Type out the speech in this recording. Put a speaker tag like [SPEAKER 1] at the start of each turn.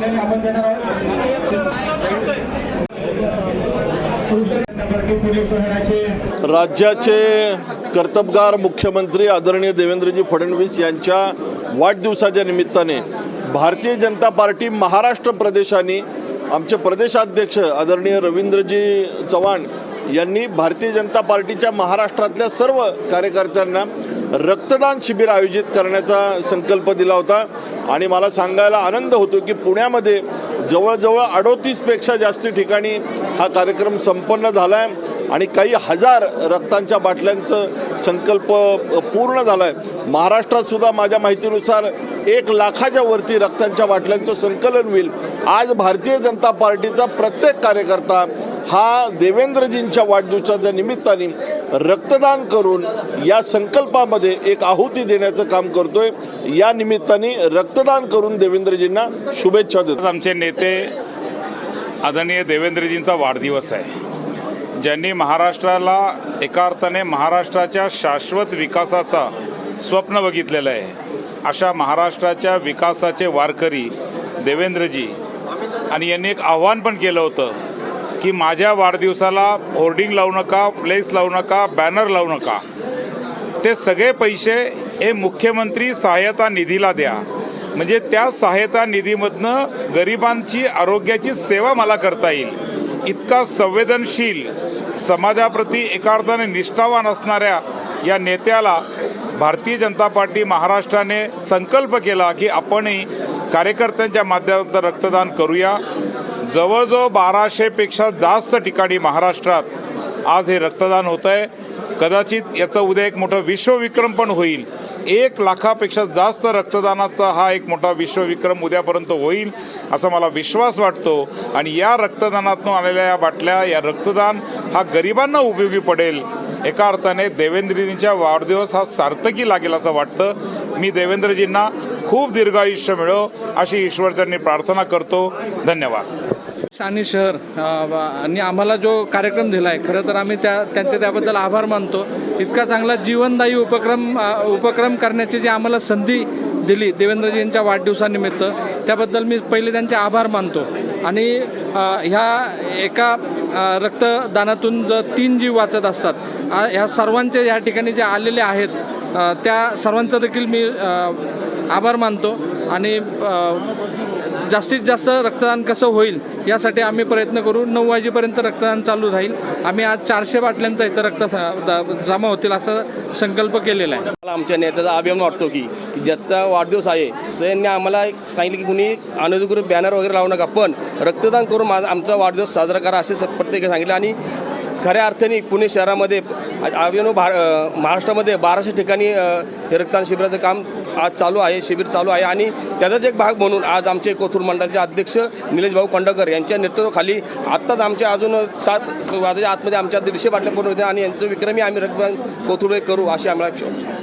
[SPEAKER 1] ठिकाणी आपण देणार आहोत.
[SPEAKER 2] राज्याचे कर्तबगार मुख्यमंत्री आदरणीय देवेंद्रजी फडणवीस यांच्या वाढदिवसाच्या निमित्ताने भारतीय जनता पार्टी महाराष्ट्र प्रदेशाने आमचे प्रदेशाध्यक्ष आदरणीय रवींद्रजी चव्हाण यांनी भारतीय जनता पार्टीच्या महाराष्ट्रातल्या सर्व कार्यकर्त्यांना रक्तदान शिबिर आयोजित करण्याचा संकल्प दिला होता. आणि मला सांगायला आनंद होतो की पुण्यामध्ये जवळजवळ अडोतीसपेक्षा जास्त ठिकाणी हा कार्यक्रम संपन्न झाला आहे आणि काही हजार रक्तांच्या बाटल्यांचं संकल्प पूर्ण झाला आहे महाराष्ट्रातसुद्धा माझ्या माहितीनुसार एक लाखाच्या वरती रक्तांच्या बाटल्यांचं संकलन होईल. आज भारतीय जनता पार्टीचा प्रत्येक कार्यकर्ता हा देवेंद्रजींच्या वाढदिवसाच्या निमित्ताने रक्तदान करून या संकल्पामध्ये एक आहुती देण्याचं काम करतोय. या निमित्ताने रक्तदान करून देवेंद्रजींना शुभेच्छा देतो.
[SPEAKER 3] आमचे नेते आदरणीय देवेंद्रजींचा वाढदिवस आहे. ज्यांनी महाराष्ट्राला एका अर्थाने महाराष्ट्राच्या शाश्वत विकासाचा स्वप्न बघितलेलं आहे. अशा महाराष्ट्राच्या विकासाचे वारकरी देवेंद्रजी. आणि यांनी एक आव्हान पण केलं होतं की माझ्या वाढदिवसाला होर्डिंग लावू नका फ्लेक्स लावू नका बॅनर लावू नका. ते सगळे पैसे हे मुख्यमंत्री सहाय्यता निधीला द्या. म्हणजे त्या सहाय्यता निधीमधनं गरिबांची आरोग्याची सेवा मला करता येईल. इतका संवेदनशील समाजाप्रती एका अर्थाने निष्ठावान असणाऱ्या या नेत्याला भारतीय जनता पार्टी महाराष्ट्राने संकल्प केला की आपणही कार्यकर्त्यांच्या माध्यमातून रक्तदान करूया. जवळजवळ बाराशेपेक्षा जास्त ठिकाणी महाराष्ट्रात आज हे रक्तदान होत आहे कदाचित याचं उद्या एक मोठं विश्वविक्रम पण होईल. एक लाखापेक्षा जास्त रक्तदानाचा हा एक मोठा विश्वविक्रम उद्यापर्यंत होईल असा मला विश्वास वाटतो. आणि या रक्तदानातून आलेल्या या बाटल्या या रक्तदान हा गरिबांना उपयोगी पडेल. एका अर्थाने देवेंद्रजींचा वाढदिवस हा सार्थकी लागेल असं वाटतं. मी देवेंद्रजींना खूप दीर्घायुष्य मिळो अशी ईश्वरचरणी प्रार्थना करतो. धन्यवाद.
[SPEAKER 4] शानी शहर आणि आम्हाला जो कार्यक्रम दिला आहे खरं तर आम्ही त्या त्यांचे त्याबद्दल आभार मानतो. इतका चांगला जीवनदायी उपक्रम उपक्रम करण्याची जी आम्हाला संधी दिली देवेंद्रजींच्या वाढदिवसानिमित्त त्याबद्दल मी पहिले त्यांचे आभार मानतो. आणि ह्या एका रक्तदानातून जर तीन जीव वाचत असतात ह्या सर्वांचे या ठिकाणी जे आलेले आहेत त्या सर्वांचा देखील मी आभार मानतो आणि जास्तीत जास्त रक्तदान कसं होईल यासाठी आम्ही प्रयत्न करू. नऊ वाजेपर्यंत रक्तदान चालू राहील. आम्ही आज चारशे बाटल्यांचा इथं रक्त जमा होतील असा संकल्प केलेला आहे.
[SPEAKER 5] मला आमच्या नेत्याचा अभिमान वाटतो की ज्याचा वाढदिवस आहे तर यांनी आम्हाला सांगितलं की कुणी अनधिकृत बॅनर वगैरे लावू नका पण रक्तदान करून माझा आमचा वाढदिवस साजरा करा असे प्रत्येक प्रत्येकाने सांगितलं. आणि खऱ्या अर्थाने पुणे शहरामध्ये अभियानो भा महाराष्ट्रामध्ये बाराशे ठिकाणी हे रक्तदान शिबिराचं काम आज चालू आहे शिबिर चालू आहे. आणि त्याचाच एक भाग म्हणून आज आमचे कोथरूड मंडळाचे अध्यक्ष निलेश भाऊ खंडकर यांच्या नेतृत्वाखाली आत्ताच आमच्या अजून सात वाजाच्या आतमध्ये आमच्या दीडशे बाटल्या पूर्ण होत्या आणि यांचं विक्रमी आम्ही रक्तदान कोथरूड करू अशी आम्हाला